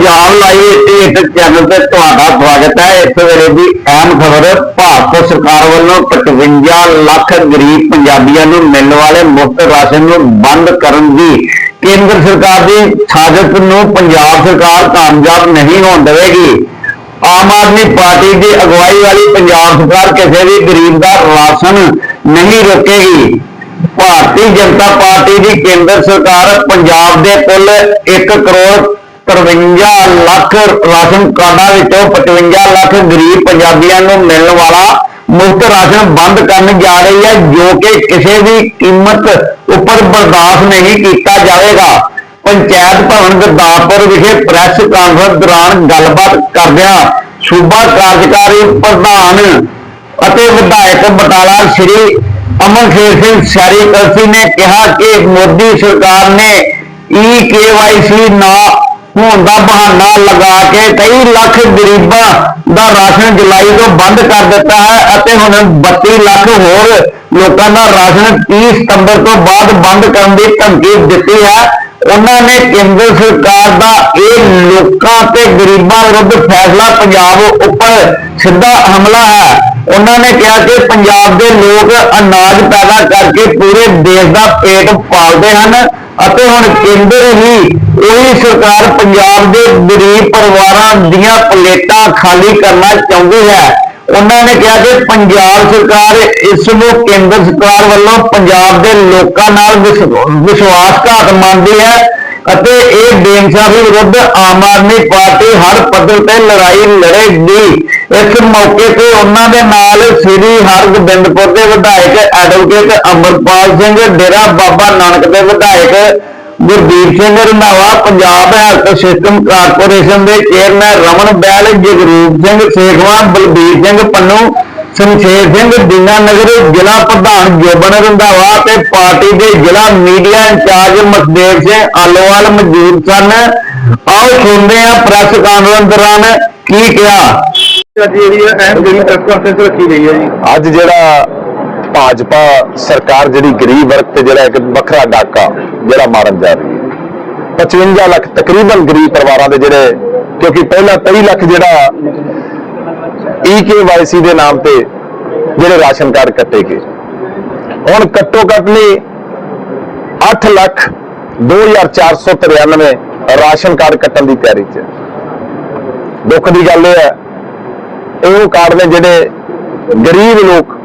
Punjab live 88 channel ਤੇ ਤੁਹਾਡਾ ਸਵਾਗਤ ਹੈ। ਇਸ ਵੇਲੇ ਦੀ ਅਹਿਮ ਖਬਰ ਭਾਰਤ ਸਰਕਾਰ ਵੱਲੋਂ 55 ਲੱਖ ਗਰੀਬ ਪੰਜਾਬੀਆਂ ਨੂੰ ਮਿਲਣ ਵਾਲੇ ਮੁਫਤ ਰਾਸ਼ਨ ਨੂੰ ਬੰਦ ਕਰਨ ਦੀ, ਕੇਂਦਰ ਸਰਕਾਰ ਦੀ ਸਾਜ਼ਿਸ਼ ਨੂੰ ਪੰਜਾਬ ਸਰਕਾਰ ਕਾਮਯਾਬ ਨਹੀਂ ਹੋਣ ਦੇਵੇਗੀ। ਆਮ ਆਦਮੀ ਪਾਰਟੀ ਦੀ ਅਗਵਾਈ ਵਾਲੀ ਪੰਜਾਬ ਸਰਕਾਰ ਕਿਸੇ ਵੀ ਗਰੀਬ ਦਾ ਰਾਸ਼ਨ ਨਹੀਂ ਰੋਕੇਗੀ। ਭਾਰਤੀ ਜਨਤਾ ਪਾਰਟੀ ਦੀ ਕੇਂਦਰ ਸਰਕਾਰ ਪੰਜਾਬ ਦੇ ਕੁੱਲ 1 ਕਰੋੜ 53 ਲੱਖ ਰਾਸ਼ਨ ਕਾਰਡਾਂ ਵਿੱਚੋਂ 55 ਲੱਖ ਗਰੀਬ ਪੰਜਾਬੀਆਂ ਨੂੰ ਮਿਲਣ ਵਾਲਾ ਮੁਫਤ ਰਾਸ਼ਨ ਬੰਦ ਕਰਨ ਜਾ ਰਹੀ ਹੈ, ਜੋ ਕਿ ਕਿਸੇ ਵੀ ਕੀਮਤ ਉੱਪਰ ਬਰਦਾਸ਼ਤ ਨਹੀਂ ਕੀਤਾ ਜਾਵੇਗਾ। ਪੰਚਾਇਤ ਭਵਨ ਗੁਰਦਾਸਪੁਰ ਵਿਖੇ ਪ੍ਰੈਸ ਕਾਨਫਰੰਸ ਦੌਰਾਨ ਗੱਲਬਾਤ ਕਰਦਿਆਂ ਸੂਬਾ ਕਾਰਜਕਾਰੀ ਪ੍ਰਧਾਨ ਅਤੇ ਵਿਧਾਇਕ ਬਟਾਲਾ ਸ਼੍ਰੀ ਅਮਨਸ਼ੇਰ ਸਿੰਘ ਸੈਰੀਕਲਸੀ ਨੇ ਕਿਹਾ ਕਿ ਮੋਦੀ ਸਰਕਾਰ ਨੇ ਈ ਕੇਵਾਈਸੀ ਨਾ ਹੋਣ ਦਾ ਬਹਾਨਾ ਲਗਾ ਕੇ ਕਈ ਲੱਖ ਗਰੀਬਾਂ ਦਾ ਰਾਸ਼ਨ ਜੁਲਾਈ ਤੋਂ ਬੰਦ ਕਰ ਦਿੱਤਾ ਹੈ ਅਤੇ ਹੁਣ 32 ਲੱਖ ਹੋਰ ਲੋਕਾਂ ਦਾ ਰਾਸ਼ਨ 30 ਸਤੰਬਰ ਤੋਂ ਬਾਅਦ ਬੰਦ ਕਰਨ ਦੀ ਧਮਕੀ ਦਿੱਤੀ ਹੈ। ਉਹਨਾਂ ਨੇ ਕੇਂਦਰ ਸਰਕਾਰ ਦਾ ਇਹ ਲੋਕਾਂ ਤੇ ਗਰੀਬਾਂ ਵਿਰੁੱਧ ਫੈਸਲਾ ਪੰਜਾਬ ਉੱਪਰ ਸਿੱਧਾ ਹਮਲਾ ਹੈ। ਉਹਨਾਂ ਨੇ ਕਿਹਾ ਕਿ ਪੰਜਾਬ ਦੇ ਲੋਕ ਅਨਾਜ ਪੈਦਾ ਕਰਕੇ ਪੂਰੇ ਦੇਸ਼ ਦਾ ਪੇਟ ਪਾਲਦੇ ਹਨ। ਅਤੇ ਹੁਣ ਕੇਂਦਰ ਹੀ ਉਹੀ ਸਰਕਾਰ ਪੰਜਾਬ ਦੇ ਗਰੀਬ ਪਰਿਵਾਰਾਂ ਦੀਆਂ ਪਲੇਟਾਂ ਖਾਲੀ ਕਰਨਾ ਚਾਹੁੰਦੀ ਹੈ। ਉਹਨਾਂ ਨੇ ਕਿਹਾ ਕਿ ਪੰਜਾਬ ਸਰਕਾਰ ਇਸ ਨੂੰ ਕੇਂਦਰ ਸਰਕਾਰ ਵੱਲੋਂ ਪੰਜਾਬ ਦੇ ਲੋਕਾਂ ਨਾਲ ਵਿਸ਼- ਵਿਸ਼ਵਾਸਘਾਤ ਮੰਨਦੀ ਹੈ। ਅਤੇ ਇਹ ਬੇਇਨਸਾਫੀ ਵਿਰੁੱਧ ਆਮ ਆਦਮੀ ਪਾਰਟੀ ਹਰ ਪੱਧਰ ਤੇ ਲੜਾਈ ਲੜੇਗੀ। ਇਸ ਮੌਕੇ ਤੇ ਉਹਨਾਂ ਦੇ ਨਾਲ ਸ੍ਰੀ ਹਰਗੋਬਿੰਦਪੁਰ ਦੇ ਵਿਧਾਇਕ ਐਡਵੋਕੇਟ ਅਮਰਪਾਲ ਸਿੰਘ ਡੇਰਾ ਬਾਬਾ ਨਾਨਕ ਦੇ ਵਿਧਾਇਕ Gurdeep Singh Randhawa, Punjab health system corporation ਦੇ ਚੇਅਰਮੈਨ ਰਮਨ ਬੈਲ, ਜਗਰੂਪ ਸਿੰਘ ਸੇਖਵਾ, ਬਲਬੀਰ ਸਿੰਘ ਪੰਨੂ ਸ਼ਮਸ਼ੇਰ ਸਿੰਘ ਦੀਨਾਨਗਰ ਜ਼ਿਲ੍ਹਾ ਪ੍ਰਧਾਨ ਜੋਬਨ ਰੰਧਾਵਾ ਤੇ ਪਾਰਟੀ ਦੇ ਜ਼ਿਲ੍ਹਾ ਮੀਡੀਆ ਇੰਚਾਰਜ ਮਸਦੇਵ ਸਿੰਘ ਆਲੋਵਾਲ ਮੌਜੂਦ ਸਨ। ਆਓ ਸੁਣਦੇ ਹਾਂ ਪ੍ਰੈਸ ਕਾਨਫਰੰਸ ਦੌਰਾਨ ਕੀ ਕਿਹਾ। ਅੱਜ ਜਿਹੜੀ ਹੈ ਅਹਿਮ ਜਿਹੜੀ ਪ੍ਰੈਸ ਕਾਨਫਰੰਸ ਰੱਖੀ ਗਈ ਹੈ ਜੀ। ਅੱਜ ਜਿਹੜਾ ਭਾਜਪਾ ਸਰਕਾਰ ਜਿਹੜੀ ਗਰੀਬ ਵਰਗ ਤੇ ਜਿਹੜਾ ਇੱਕ ਵੱਖਰਾ ਡਾਕਾ ਜਿਹੜਾ ਮਾਰਨ ਜਾ ਰਹੀ ਹੈ। 55 ਲੱਖ ਤਕਰੀਬਨ ਗਰੀਬ ਪਰਿਵਾਰਾਂ ਦੇ ਜਿਹੜੇ ਕਿਉਂਕਿ ਪਹਿਲਾਂ 23 ਲੱਖ ਜਿਹੜਾ ਈ ਈਕੇਵਾਈਸੀ ਦੇ ਨਾਮ ਤੇ ਜਿਹੜੇ ਰਾਸ਼ਨ ਕਾਰਡ ਕੱਟੇ ਗਏ। ਹੁਣ ਘੱਟੋ ਘੱਟ ਨਹੀਂ 8 ਲੱਖ 2493 ਰਾਸ਼ਨ ਕਾਰਡ ਕੱਟਣ ਦੀ ਤਿਆਰੀ 'ਚ। ਦੁੱਖ ਦੀ ਗੱਲ ਇਹ ਹੈ, ਇਹ ਉਹ ਕਾਰਡ ਨੇ ਜਿਹੜੇ ਗਰੀਬ ਲੋਕ,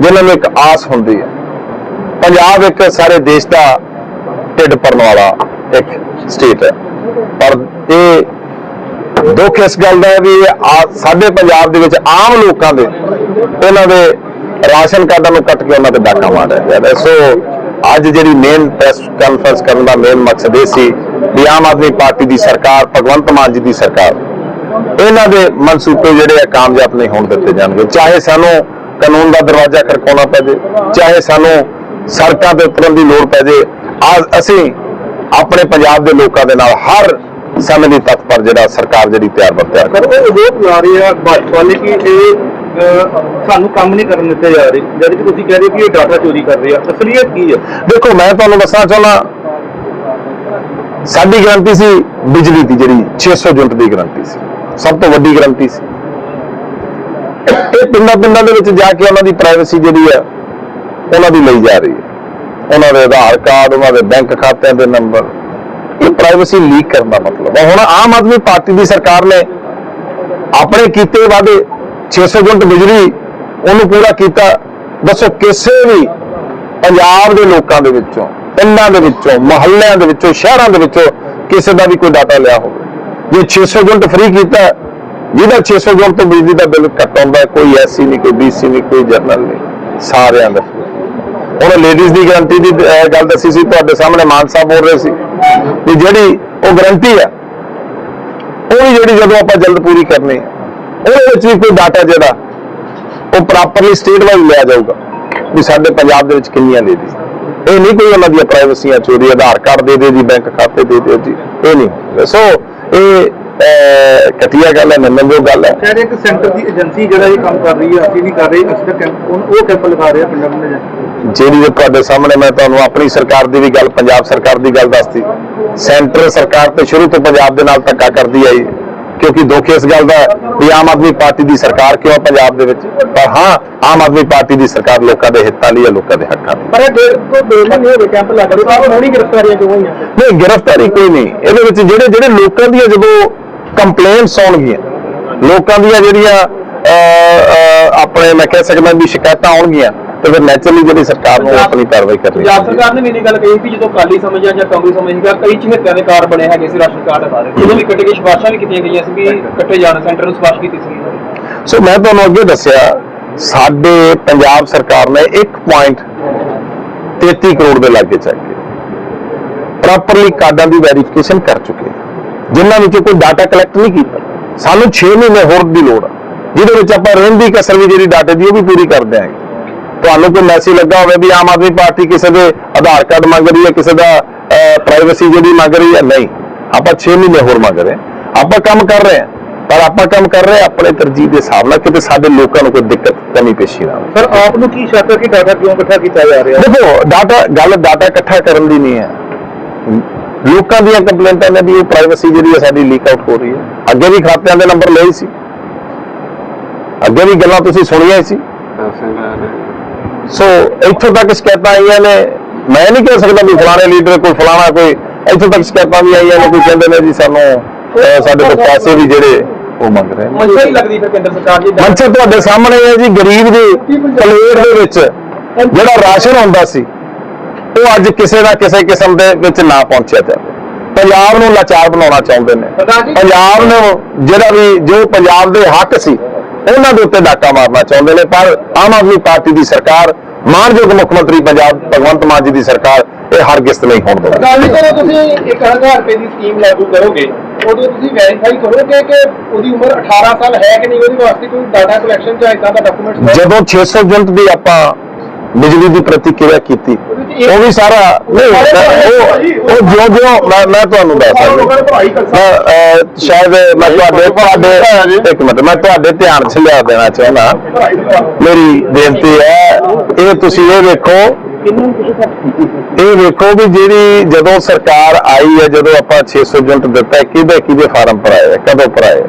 ਜਿਨ੍ਹਾਂ ਨੂੰ ਇੱਕ ਆਸ ਹੁੰਦੀ ਹੈ। ਪੰਜਾਬ ਇੱਕ ਸਾਰੇ ਦੇਸ਼ ਦਾ ਢਿੱਡ ਭਰਨ ਵਾਲਾ ਇੱਕ ਸਟੇਟ ਹੈ। ਪਰ ਇਹ ਦੁੱਖ ਇਸ ਗੱਲ ਦਾ ਹੈ ਵੀ ਸਾਡੇ ਪੰਜਾਬ ਦੇ ਵਿੱਚ ਆਮ ਲੋਕਾਂ ਦੇ ਉਹਨਾਂ ਦੇ ਰਾਸ਼ਨ ਕਾਰਡਾਂ ਨੂੰ ਕੱਟ ਕੇ ਉਹਨਾਂ ਤੇ ਡਾਕਾ ਮਾਰਿਆ ਗਿਆ ਹੈ। ਸੋ ਅੱਜ ਜਿਹੜੀ ਮੇਨ ਪ੍ਰੈਸ ਕਾਨਫਰੰਸ ਕਰਨ ਦਾ ਮੇਨ ਮਕਸਦ ਇਹ ਸੀ ਵੀ ਆਮ ਆਦਮੀ ਪਾਰਟੀ ਦੀ ਸਰਕਾਰ, ਭਗਵੰਤ ਮਾਨ ਜੀ ਦੀ ਸਰਕਾਰ, ਇਹਨਾਂ ਦੇ ਮਨਸੂਬੇ ਜਿਹੜੇ ਆ ਕਾਮਯਾਬ ਨਹੀਂ ਹੋਣ ਦਿੱਤੇ ਜਾਣਗੇ ਚਾਹੇ ਸਾਨੂੰ ਕਾਨੂੰਨ ਦਾ ਦਰਵਾਜ਼ਾ ਖੜਕਾਉਣਾ ਪੈ ਜੇ, ਚਾਹੇ ਸਾਨੂੰ ਸੜਕਾਂ ਤੇ ਉਤਰਨ ਦੀ ਲੋੜ ਪੈ ਜੇ ਅੱਜ ਅਸੀਂ ਆਪਣੇ ਪੰਜਾਬ ਦੇ ਲੋਕਾਂ ਦੇ ਨਾਲ ਹਰ ਸਮੇਂ ਦੀ ਤਤਪਰ ਜਿਹੜਾ ਸਰਕਾਰ ਜਿਹੜੀ ਤਿਆਰ ਬਰ ਤਿਆਰ ਪਰ ਉਹ ਰੋਪ ਲਾ ਰਹੀ ਹੈ ਭਾਜਪਾ ਨੇ ਕਿ ਇਹ ਸਾਨੂੰ ਕੰਮ ਨਹੀਂ ਕਰਨ ਦਿੱਤੇ ਜਾ ਰਹੇ। ਜਦ ਕਿ ਤੁਸੀਂ ਕਹਿ ਰਹੇ ਕਿ ਇਹ ਡਾਟਾ ਚੋਰੀ ਕਰ ਰਹੇ ਆ। ਅਸਲੀਅਤ ਕੀ ਹੈ ਦੇਖੋ ਮੈਂ ਤੁਹਾਨੂੰ ਦੱਸਣਾ ਚਾਹੁੰਦਾ ਸਾਡੀ ਗਰੰਟੀ ਸੀ ਬਿਜਲੀ ਦੀ ਜਿਹੜੀ 600 ਯੂਨਿਟ ਦੀ ਗਰੰਟੀ ਸੀ। ਸਭ ਤੋਂ ਵੱਡੀ ਗਰੰਟੀ ਸੀ। ਇਹ ਪਿੰਡਾਂ ਪਿੰਡਾਂ ਦੇ ਵਿੱਚ ਜਾ ਕੇ ਉਹਨਾਂ ਦੀ ਪ੍ਰਾਈਵੇਸੀ ਜਿਹੜੀ ਹੈ ਉਹਨਾਂ ਦੀ ਲਈ ਜਾ ਰਹੀ ਹੈ। ਉਹਨਾਂ ਦੇ ਆਧਾਰ ਕਾਰਡ ਉਹਨਾਂ ਦੇ ਬੈਂਕ ਖਾਤਿਆਂ ਦੇ ਨੰਬਰ ਇਹ ਪ੍ਰਾਈਵੇਸੀ ਲੀਕ ਕਰਨ ਦਾ ਮਤਲਬ ਹੈ। ਹੁਣ ਆਮ ਆਦਮੀ ਪਾਰਟੀ ਦੀ ਸਰਕਾਰ ਨੇ ਆਪਣੇ ਕੀਤੇ ਵਾਅਦੇ 600 ਯੂਨਿਟ ਬਿਜਲੀ ਉਹਨੂੰ ਪੂਰਾ ਕੀਤਾ। ਦੱਸੋ ਕਿਸੇ ਵੀ ਪੰਜਾਬ ਦੇ ਲੋਕਾਂ ਦੇ ਵਿੱਚੋਂ ਪਿੰਡਾਂ ਦੇ ਵਿੱਚੋਂ ਮੁਹੱਲਿਆਂ ਦੇ ਵਿੱਚੋਂ ਸ਼ਹਿਰਾਂ ਦੇ ਵਿੱਚੋਂ ਕਿਸੇ ਦਾ ਵੀ ਕੋਈ ਡਾਟਾ ਲਿਆ ਹੋਵੇ। ਜੇ 600 ਯੂਨਿਟ ਫ੍ਰੀ ਕੀਤਾ ਜਿਹਦਾ 600 ਯੂਨਿਟ ਤੋਂ ਬਿਜਲੀ ਦਾ ਬਿੱਲ ਘੱਟ ਆਉਂਦਾ ਹੈ, ਕੋਈ ਐਸਸੀ ਨਹੀਂ ਕੋਈ ਬੀਸੀ ਨਹੀਂ ਕੋਈ ਜਰਨਲ ਨਹੀਂ ਸਾਰਿਆਂ ਦਾ। ਹੁਣ ਲੇਡੀਜ਼ ਦੀ ਗਾਰੰਟੀ ਦੀ ਗੱਲ ਦੱਸੀ ਸੀ ਤੁਹਾਡੇ ਸਾਹਮਣੇ ਮਾਨ ਸਾਹਿਬ ਬੋਲ ਰਹੇ ਸੀ। ਵੀ ਜਿਹੜੀ ਉਹ ਗਾਰੰਟੀ ਹੈ ਉਹ ਵੀ ਜਿਹੜੀ ਜਦੋਂ ਆਪਾਂ ਜਲਦ ਪੂਰੀ ਕਰਨੀ ਹੈ ਉਹਦੇ ਵਿੱਚ ਵੀ ਕੋਈ ਡਾਟਾ ਜਿਹੜਾ, ਉਹ ਪ੍ਰੋਪਰਲੀ ਸਟੇਟ ਵਾਈਜ਼ ਲਿਆ ਜਾਊਗਾ ਵੀ ਸਾਡੇ ਪੰਜਾਬ ਦੇ ਵਿੱਚ ਕਿੰਨੀਆਂ ਲੇਡੀਜ਼ ਇਹ ਨਹੀਂ ਕੋਈ ਉਹਨਾਂ ਦੀਆਂ ਪ੍ਰਾਈਵੇਸੀਆਂ ਚੋਰੀ, ਆਧਾਰ ਕਾਰਡ ਦੇ ਦਿਓ ਜੀ ਬੈਂਕ ਖਾਤੇ ਦੇ ਦੇ ਜੀ, ਇਹ ਨਹੀਂ। ਸੋ ਇਹ ਘਟੀਆ ਗੱਲ ਹੈ ਨਿੰਦਣਯੋਗ ਗੱਲ ਹੈ। ਸ਼ਾਇਦ ਇੱਕ ਸੈਂਟਰ ਦੀ ਏਜੰਸੀ ਜਿਹੜਾ ਇਹ ਕੰਮ ਕਰ ਰਹੀ ਹੈ ਅਸੀਂ ਨਹੀਂ ਕਰ ਰਹੇ ਅਸੀਂ ਤਾਂ ਕੈਂਪ ਉਹ ਕੈਂਪ ਲਗਾ ਰਹੇ ਆ ਪਿੰਡਾਂ ਪਿੰਡਾਂ 'ਚ ਜਿਹੜੀ ਤੁਹਾਡੇ ਸਾਹਮਣੇ ਮੈਂ ਤੁਹਾਨੂੰ ਆਪਣੀ ਸਰਕਾਰ ਦੀ ਵੀ ਗੱਲ ਪੰਜਾਬ ਸਰਕਾਰ ਦੀ ਗੱਲ ਦੱਸਤੀ। ਸੈਂਟਰ ਸਰਕਾਰ ਤੇ ਸ਼ੁਰੂ ਤੋਂ ਪੰਜਾਬ ਦੇ ਨਾਲ ਧੱਕਾ ਕਰਦੀ ਆਈ। ਕਿਉਂਕਿ ਦੁੱਖ ਇਸ ਗੱਲ ਦਾ ਵੀ ਆਮ ਆਦਮੀ ਪਾਰਟੀ ਦੀ ਸਰਕਾਰ ਕਿਉਂ ਪੰਜਾਬ ਦੇ ਵਿੱਚ? ਪਰ ਹਾਂ ਆਮ ਆਦਮੀ ਪਾਰਟੀ ਦੀ ਸਰਕਾਰ ਲੋਕਾਂ ਦੇ ਹਿੱਤਾਂ ਲਈ ਹੈ ਲੋਕਾਂ ਦੇ ਹੱਕਾਂ ਲਈ। ਪਰ ਇਹ ਡੇਢ ਤੋਂ ਦੋ ਮਹੀਨੇ ਹੋ ਗਏ ਕੈਂਪ ਲੱਗ ਰਹੇ ਪਰ ਹੋਣੀ ਗ੍ਰਿਫਤਾਰੀਆਂ ਕਿਉਂ ਹੋਈਆਂ? ਨਹੀਂ ਗ੍ਰਿਫਤਾਰੀ ਕੋਈ ਨਹੀਂ। ਇਹਦੇ ਵਿੱਚ ਜਿਹੜੇ ਜਿਹੜੇ ਲੋਕਾਂ ਦੀਆਂ ਜਦੋਂ ਕੰਪਲੇਂਟਸ ਆਉਣਗੀਆਂ। ਲੋਕਾਂ ਦੀਆਂ ਜਿਹੜੀਆਂ ਆਪਣੇ ਮੈਂ ਕਹਿ ਸਕਦਾ ਵੀ ਸ਼ਿਕਾਇਤਾਂ ਆਉਣਗੀਆਂ ਤੇ ਫਿਰ ਨੈਚੁਰਲੀ ਜਿਹੜੀ ਸਰਕਾਰ ਨੂੰ ਆਪਣੀ ਕਾਰਵਾਈ ਕਰਨੀ ਪੰਜਾਬ ਹੈ। ਸਰਕਾਰ ਨੇ ਵੀ ਇਹ ਗੱਲ ਕਹੀ ਸੀ ਜਦੋਂ ਕਾਲੀ ਸਮਝਿਆ ਜਾਂ ਕਾਂਗਰਸ ਸਮਝਿਆ ਕਈ ਚਿਹਤਿਆਂ ਦੇ ਕਾਰਡ ਬਣੇ ਹੈਗੇ ਸੀ ਰਾਸ਼ਨ ਕਾਰਡ ਸਾਰੇ ਜਦੋਂ ਵੀ ਕੱਟੇ ਗਏ ਸਿਫਾਰਸ਼ਾਂ ਵੀ ਕੀਤੀਆਂ ਗਈਆਂ ਸੀ ਵੀ ਕੱਟੇ ਜਾਣ ਸੈਂਟਰ ਨੂੰ ਸਿਫਾਰਿਸ਼ ਕੀਤੀ ਸੀ। ਸੋ ਮੈਂ ਤੁਹਾਨੂੰ ਅੱਗੇ ਦੱਸਿਆ ਸਾਡੇ ਪੰਜਾਬ ਸਰਕਾਰ ਨੇ 1.33 ਕਰੋੜ ਦੇ ਲਾਗੇ ਚੱਕ ਕੇ ਪ੍ਰੋਪਰਲੀ ਕਾਰਡਾਂ ਦੀ ਵੈਰੀਫਿਕੇਸ਼ਨ ਕਰ ਚੁੱਕੇ। ਜਿਨ੍ਹਾਂ ਵਿੱਚੋਂ ਕੋਈ ਡਾਟਾ ਕਲੈਕਟ ਨਹੀਂ ਕੀਤਾ। ਸਾਨੂੰ 6 ਮਹੀਨੇ ਹੋਰ ਦੀ ਲੋੜ ਜਿਹਦੇ ਵਿੱਚ ਆਪਾਂ ਰਹਿੰਦੀ ਕਸਰ ਵੀ ਜਿਹੜੀ ਡਾਟੇ ਦੀ ਉਹ ਵੀ ਪੂਰੀ ਕਰ ਦਿਆਂਗੇ। ਤੁਹਾਨੂੰ ਕੋਈ ਮੈਸੇਜ ਲੱਗਾ ਹੋਵੇ ਵੀ ਆਮ ਆਦਮੀ ਪਾਰਟੀ ਕਿਸੇ ਦੇ ਆਧਾਰ ਕਾਰਡ ਮੰਗ ਰਹੀ ਹੈ ਕਿਸੇ ਦਾ ਪ੍ਰਾਈਵੇਸੀ ਜਿਹੜੀ ਮੰਗ ਰਹੀ ਹੈ ਨਹੀਂ। ਆਪਾਂ 6 ਮਹੀਨੇ ਹੋਰ ਮੰਗ ਰਹੇ ਹਾਂ। ਆਪਾਂ ਕੰਮ ਕਰ ਰਹੇ ਹਾਂ। ਪਰ ਆਪਾਂ ਕੰਮ ਕਰ ਰਹੇ ਹਾਂ ਆਪਣੇ ਤਰਜੀਹ ਦੇ ਹਿਸਾਬ ਨਾਲ ਕਿਤੇ ਸਾਡੇ ਲੋਕਾਂ ਨੂੰ ਕੋਈ ਦਿੱਕਤ ਕਮੀ ਪੇਸ਼ੀ ਨਾ ਸਰ ਆਪ ਨੂੰ ਕੀ ਸ਼ੱਕ ਹੈ ਕਿ ਡਾਟਾ ਕਿਉਂ ਇਕੱਠਾ ਕੀਤਾ ਜਾ ਰਿਹਾ? ਦੇਖੋ ਡਾਟਾ ਗੱਲ ਡਾਟਾ ਇਕੱਠਾ ਕਰਨ ਦੀ ਨਹੀਂ ਹੈ। ਲੋਕਾਂ ਦੀਆਂ ਕੰਪਲੇਂਟਾਂ ਨੇ ਵੀ ਉਹ ਪ੍ਰਾਈਵੇਸੀ ਜਿਹੜੀ ਹੈ ਸਾਡੀ ਲੀਕ ਆਊਟ ਹੋ ਰਹੀ ਹੈ। ਅੱਗੇ ਵੀ ਖਾਤਿਆਂ ਦੇ ਨੰਬਰ ਲਏ ਸੀ। ਅੱਗੇ ਵੀ ਗੱਲਾਂ ਤੁਸੀਂ ਸੁਣੀਆਂ ਸੀ। ਸੋ ਇੱਥੋਂ ਤੱਕ ਸ਼ਿਕਾਇਤਾਂ ਆਈਆਂ ਨੇ। ਮੈਂ ਨਹੀਂ ਕਹਿ ਸਕਦਾ ਵੀ ਫਲਾਣੇ ਲੀਡਰ ਕੋਈ ਫਲਾਣਾ ਕੋਈ ਇੱਥੋਂ ਤੱਕ ਸ਼ਿਕਾਇਤਾਂ ਵੀ ਆਈਆਂ ਨੇ ਕੋਈ ਕਹਿੰਦੇ ਨੇ ਜੀ ਸਾਨੂੰ ਸਾਡੇ ਤੋਂ ਪੈਸੇ ਵੀ ਜਿਹੜੇ ਉਹ ਮੰਗ ਰਹੇ ਨੇ। ਮਨਸ਼ਾ ਹੀ ਲੱਗਦੀ ਫਿਰ ਕੇਂਦਰ ਸਰਕਾਰ ਦੀ। ਮੰਚੇ ਤੁਹਾਡੇ ਸਾਹਮਣੇ ਹੈ ਜੀ ਗਰੀਬ ਦੀ ਪਲੇਟ ਦੇ ਵਿੱਚ ਜਿਹੜਾ ਰਾਸ਼ਨ ਹੁੰਦਾ ਸੀ ਉਹ ਅੱਜ ਕਿਸੇ ਨਾ ਕਿਸੇ ਕਿਸਮ ਦੇ ਵਿੱਚ ਨਾ ਪਹੁੰਚਿਆ ਜਾਵੇ ਪੰਜਾਬ ਨੂੰ ਲਾਚਾਰ ਬਣਾਉਣਾ ਚਾਹੁੰਦੇ ਨੇ। ਪੰਜਾਬ ਨੂੰ ਜਿਹੜਾ ਵੀ ਜੋ ਪੰਜਾਬ ਦੇ ਹੱਕ ਸੀ ਉਹਨਾਂ ਦੇ ਉੱਤੇ ਡਾਕਾ ਮਾਰਨਾ ਚਾਹੁੰਦੇ ਨੇ। ਪਰ ਆਮ ਆਦਮੀ ਪਾਰਟੀ ਦੀ ਸਰਕਾਰ ਮਾਨਯੋਗ ਮੁੱਖ ਮੰਤਰੀ ਪੰਜਾਬ ਭਗਵੰਤ ਮਾਨ ਜੀ ਦੀ ਸਰਕਾਰ ਇਹ ਹਰਗਿਜ਼ ਨਹੀਂ ਹੋਣ ਦੇਵੇਗੀ ਗੱਲ ਤੁਸੀਂ 1000 ਰੁਪਏ ਦੀ ਸਕੀਮ ਲਾਗੂ ਕਰੋਗੇ ਤੁਸੀਂ ਵੈਰੀਫਾਈ ਕਰੋਗੇ ਕਿ ਉਹਦੀ ਉਮਰ 18 ਸਾਲ ਹੈ ਕਿ ਨਹੀਂ? ਉਹਦੇ ਵਾਸਤੇ ਕੋਈ ਡਾਟਾ ਕਲੈਕਸ਼ਨ ਜਾਂ ਇਦਾਂ ਦਾ ਡਾਕੂਮੈਂਟਸ ਜਦੋਂ 600 ਯੂਨਿਟ ਦੀ ਆਪਾਂ ਬਿਜਲੀ ਦੀ ਪ੍ਰਤੀਕਿਰਿਆ ਕੀਤੀ। ਉਹ ਵੀ ਸਾਰਾ ਨਹੀਂ ਉਹ ਉਹ ਜਿਉਂ ਜਿਉਂ ਮੈਂ ਮੈਂ ਤੁਹਾਨੂੰ ਮੈਂ ਅਹ, ਸ਼ਾਇਦ ਮੈਂ ਤੁਹਾਡੇ ਤੁਹਾਡੇ ਇੱਕ ਮਿੰਟ ਮੈਂ ਤੁਹਾਡੇ ਧਿਆਨ 'ਚ ਲਿਆ ਦੇਣਾ ਚਾਹੁੰਦਾ। ਮੇਰੀ ਬੇਨਤੀ ਹੈ ਇਹ ਤੁਸੀਂ ਇਹ ਵੇਖੋ। ਇਹ ਵੇਖੋ ਵੀ ਜਿਹੜੀ ਜਦੋਂ ਸਰਕਾਰ ਆਈ ਹੈ ਜਦੋਂ ਆਪਾਂ 600 ਯੂਨਿਟ ਦਿੱਤਾ ਕਿਹਦੇ ਕਿਹਦੇ ਫਾਰਮ ਭਰਾਏ ਕਦੋਂ ਭਰਾਏ?